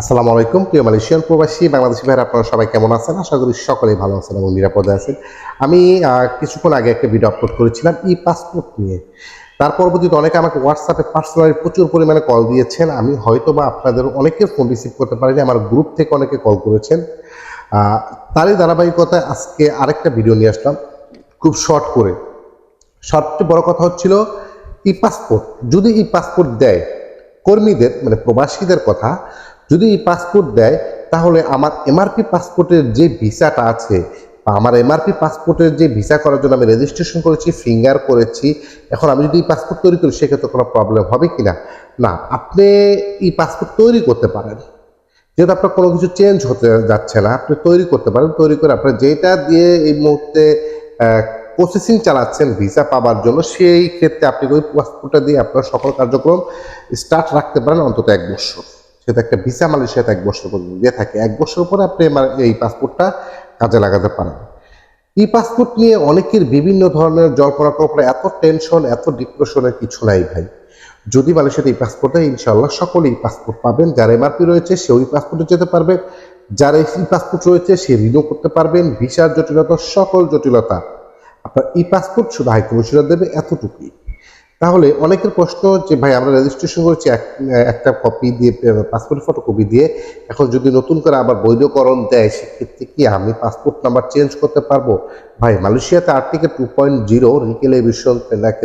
আসসালামু আলাইকুম, প্রিয় মালয়েশিয়ান প্রবাসী, বাংলাদেশি ভাইরা, আপনারা সবাই কেমন আছেন? আশা করি সকলেই ভালো আছেন এবং নিরাপদে আছেন। আমি কিছুক্ষণ আগে একটা ভিডিও আপলোড করেছিলাম, ই পাসপোর্ট নিয়ে। তার পরবর্তীতে অনেকে আমাকে হোয়াটসঅ্যাপে পার্সোনালি প্রচুর পরিমাণে কল দিয়েছেন। আমি হয়তো বা আপনাদের অনেকের ফোন রিসিভ করতে পারিনি, আমার গ্রুপ থেকে অনেকে কল করেছেন। তারই ধারাবাহিকতায় আজকে আরেকটা ভিডিও নিয়ে আসলাম, খুব শর্ট করে। সবচেয়ে বড় কথা হচ্ছিল, ই পাসপোর্ট যদি ই পাসপোর্ট দেয়, কর্মীদের মানে প্রবাসীদের কথা যদি ই পাসপোর্ট দেয়, তাহলে আমার এমআরপি পাসপোর্টের যে ভিসাটা আছে বা আমার এমআরপি পাসপোর্টের যে ভিসা করার জন্য আমি রেজিস্ট্রেশন করেছি ফিঙ্গার করেছি, এখন আমি যদি ই পাসপোর্ট তৈরি করি, সেক্ষেত্রে কোনো প্রবলেম হবে কি না না আপনি ই পাসপোর্ট তৈরি করতে পারেন। যেহেতু আপনার কোনো কিছু চেঞ্জ হতে যাচ্ছে না, আপনি তৈরি করতে পারেন। তৈরি করে আপনার যেটা দিয়ে এই মুহূর্তে প্রসেসিং চালাচ্ছেন, ভিসা পাওয়ার জন্য, সেই ক্ষেত্রে আপনি ওই পাসপোর্টটা দিয়ে আপনার সকল কার্যক্রম স্টার্ট রাখতে পারেন অন্তত এক বছর। সেটা একটা ভিসা মালয়েশিয়াতে এক বছর পর্যন্ত দিয়ে থাকে। এক বছর পরে আপনি এই পাসপোর্টটা কাজে লাগাতে পারেন। ই পাসপোর্ট নিয়ে অনেকের বিভিন্ন ধরনের জল্পনা কল্পনা এত টেনশন এত ডিপ্রেশনের কিছু নাই ভাই। যদি মালয়েশিয়াতে এই পাসপোর্টে ইনশাল্লাহ সকলেই পাসপোর্ট পাবেন। যার এমআরপি রয়েছে সে ওই পাসপোর্টে যেতে পারবে। যার এই পাসপোর্ট রয়েছে, সে রিনিউ করতে পারবেন। ভিসার জটিলতা, সকল জটিলতা। আপনার ই পাসপোর্ট শুধু হাইকমিশনার দেবে, এতটুকুই। তাহলে অনেকের প্রশ্ন যে, ভাই, আমরা রেজিস্ট্রেশন করেছি এক- একটা কপি দিয়ে পাসপোর্ট ফটোকপি দিয়ে, এখন যদি নতুন করে আবার বৈধকরণ দেয়, সেক্ষেত্রে কি আমি পাসপোর্ট নাম্বার চেঞ্জ করতে পারব? ভাই, মালয়েশিয়াতে আর্টিকেল টু পয়েন্ট জিরো রিকেলেভিশন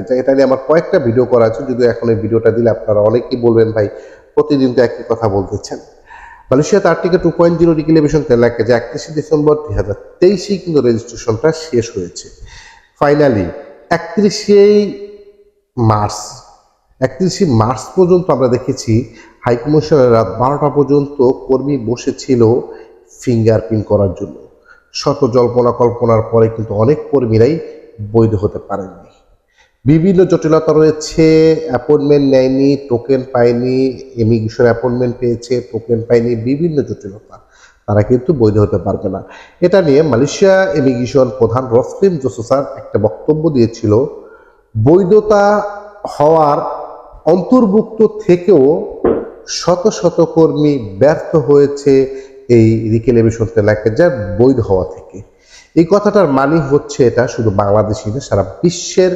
এটা নিয়ে আমার কয়েকটা ভিডিও করা আছে যদি এখন এই ভিডিওটা দিলে আপনারা অনেকেই বলবেন, ভাই, প্রতিদিন তো একই কথা বলতেছেন। মালয়েশিয়াতে আর্টিকেল টু পয়েন্ট জিরো রিকেলেভিশন তেলাকে যে একত্রিশে ডিসেম্বর দুই হাজার তেইশেই কিন্তু রেজিস্ট্রেশনটা শেষ হয়েছে। ফাইনালি একত্রিশেই মার্চ। একত্রিশে মার্চ পর্যন্ত আমরা দেখেছি হাইকমিশনের রাত বারোটা পর্যন্ত কর্মী বসেছিল ফিঙ্গারপ্রিন্ট করার জন্য। শত জল্পনা কল্পনার পরে কিন্তু অনেক কর্মীরাই বৈধ হতে পারেননি। বিভিন্ন জটিলতা রয়েছে অ্যাপয়েন্টমেন্ট নেয়নি টোকেন পায়নি ইমিগ্রেশন অ্যাপয়েন্টমেন্ট পেয়েছে টোকেন পায়নি, বিভিন্ন জটিলতা। তারা কিন্তু বৈধ হতে পারবে না। এটা নিয়ে মালয়েশিয়া ইমিগ্রেশন প্রধান রসলিম জোসোসার একটা বক্তব্য দিয়েছিল বৈধতা হওয়ার অন্তর্ভুক্ত থেকেও শত শত কর্মী ব্যর্থ হয়েছে এই রিকেলেভিশন তেলাকে যা বৈধ হওয়া থেকে। এই কথাটার মানে হচ্ছে এটা, শুধু বাংলাদেশি না, সারা বিশ্বের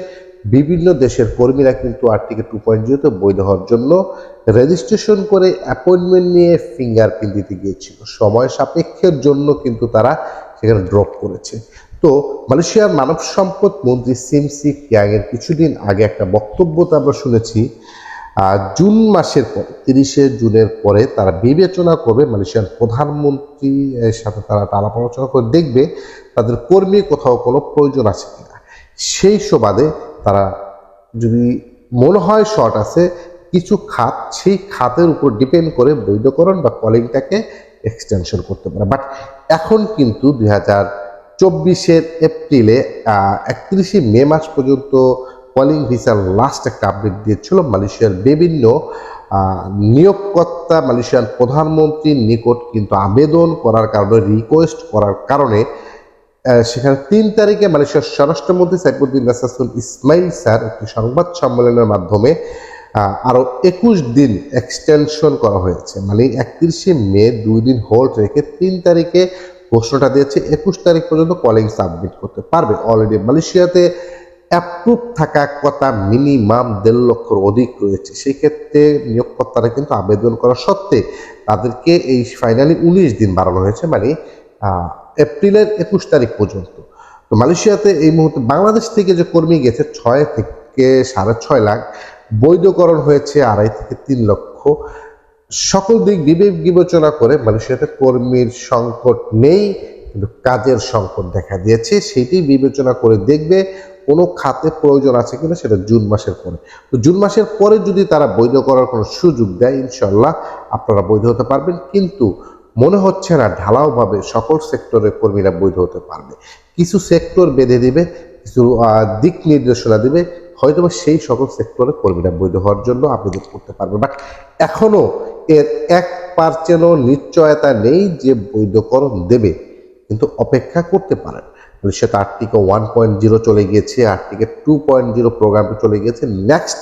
বিভিন্ন দেশের কর্মীরা কিন্তু আর্টিকেল টু পয়েন্ট জিরোতে বৈধ হওয়ার জন্য রেজিস্ট্রেশন করে অ্যাপয়েন্টমেন্ট নিয়ে ফিঙ্গারপ্রিন্ট দিতে গিয়েছিল। সময় সাপেক্ষের জন্য কিন্তু তারা সেখানে ড্রপ করেছে। তো মালয়েশিয়ার মানব সম্পদ মন্ত্রী সিমসি কিয়াংয়ের কিছুদিন আগে একটা বক্তব্যতে আমরা শুনেছি জুন মাসের পর, তিরিশে জুনের পরে তারা বিবেচনা করবে মালয়েশিয়ার প্রধানমন্ত্রী, এর সাথে তারা আলাপ আলোচনা করে দেখবে তাদের কর্মী কোথাও কোনো প্রয়োজন আছে কিনা। সেই সুবাদে তারা যদি মনে হয় শর্ট আছে, কিছু খাত, সেই খাতের উপর ডিপেন্ড করে বৈধকরণ বা কলিংটাকে এক্সটেনশন করতে পারে। বাট এখন কিন্তু দুই হাজার চব্বিশের এপ্রিলে একত্রিশে মে মাস পর্যন্ত কলিং ভিসার লাস্ট একটা আপডেট দিয়েছিল মালয়েশিয়ার বিভিন্ন নিয়োগকর্তা মালয়েশিয়ার প্রধানমন্ত্রীর নিকট কিন্তু আবেদন করার কারণে রিকোয়েস্ট করার কারণে সেখানে তিন তারিখে মালয়েশিয়ার স্বরাষ্ট্রমন্ত্রী সাইফুদ্দিন নাসাসুল ইসমাইল স্যার একটি সংবাদ সম্মেলনের মাধ্যমে আহ, আরও একুশ দিন এক্সটেনশন করা হয়েছে। মানে একত্রিশে মে দুই দিন হোল্ড রেখে তিন তারিখে ঘোষণাটা দিয়েছে, একুশ তারিখ পর্যন্ত কলিং সাবমিট করতে পারবে। অলরেডি মালয়েশিয়াতে অ্যাপ্রুভ থাকা কথা মিনিমাম দেড় লক্ষর অধিক রয়েছে। সেক্ষেত্রে নিয়োগকর্তারা কিন্তু আবেদন করা সত্ত্বে তাদেরকে এই ফাইনালি উনিশ দিন বাড়ানো হয়েছে মানে এপ্রিলের একুশ তারিখ পর্যন্ত। তো মালয়েশিয়াতে এই মুহূর্তে বাংলাদেশ থেকে যে কর্মী গেছে ছয় থেকে সাড়ে ছয় লাখ, বৈধকরণ হয়েছে আড়াই থেকে তিন লক্ষ। সকল দিক বিবেক বিবেচনা করে মালয়েশিয়াতে কর্মীর সংকট নেই, কিন্তু কাজের সংকট দেখা দিয়েছে, সেটি বিবেচনা করে দেখবে কোনো খাতে প্রয়োজন আছে কিনা সেটা জুন মাসের পরে। তো জুন মাসের পরে যদি তারা বৈধ করার কোনো সুযোগ দেয় ইনশাল্লাহ আপনারা বৈধ হতে পারবেন, কিন্তু মনে হচ্ছে না ঢালাওভাবে সকল সেক্টরের কর্মীরা বৈধ হতে পারবে। কিছু সেক্টর বেঁধে দিবে, কিছু দিক নির্দেশনা দিবে হয়তো সেই সকল সেক্টরে কর্মীরা বৈধ হওয়ার জন্য আবেদন করতে পারবে বাট এখনও এর এক পার্সেন্টও নিশ্চয়তা নেই যে বৈধকরণ দেবে, কিন্তু অপেক্ষা করতে পারেন। সেটা আর্টিকে ওয়ান পয়েন্ট জিরো চলে গিয়েছে আর্টিকে টু পয়েন্ট জিরো প্রোগ্রামে চলে গিয়েছে, নেক্সট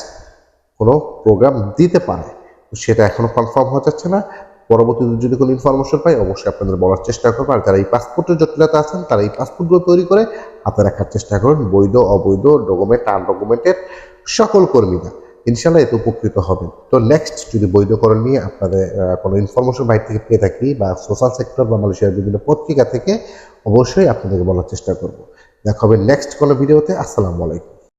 কোনো প্রোগ্রাম দিতে পারে। সেটা এখনও কনফার্ম হওয়া যাচ্ছে না। পরবর্তীতে যদি কোনো ইনফরমেশন পাই, অবশ্যই আপনাদের বলার চেষ্টা করব। আর যারা এই পাসপোর্টের জটিলতা আছেন, তারা এই পাসপোর্টগুলো তৈরি করে হাতে রাখার চেষ্টা করুন। বৈধ, অবৈধ ডকুমেন্ট আনডকুমেন্টেড সকল কর্মীরা। ইনশাল্লাহ এতে উপকৃত হবেন। তো নেক্সট যদি বৈধকরণ নিয়ে আপনাদের কোনো ইনফরমেশন বাইরে থেকে পেয়ে থাকি বা সোশ্যাল সেক্টর বা মালয়েশিয়ার বিভিন্ন পত্রিকা থেকে, অবশ্যই আপনাদেরকে বলার চেষ্টা করব। দেখা হবে নেক্সট কোনো ভিডিওতে আসসালামু আলাইকুম।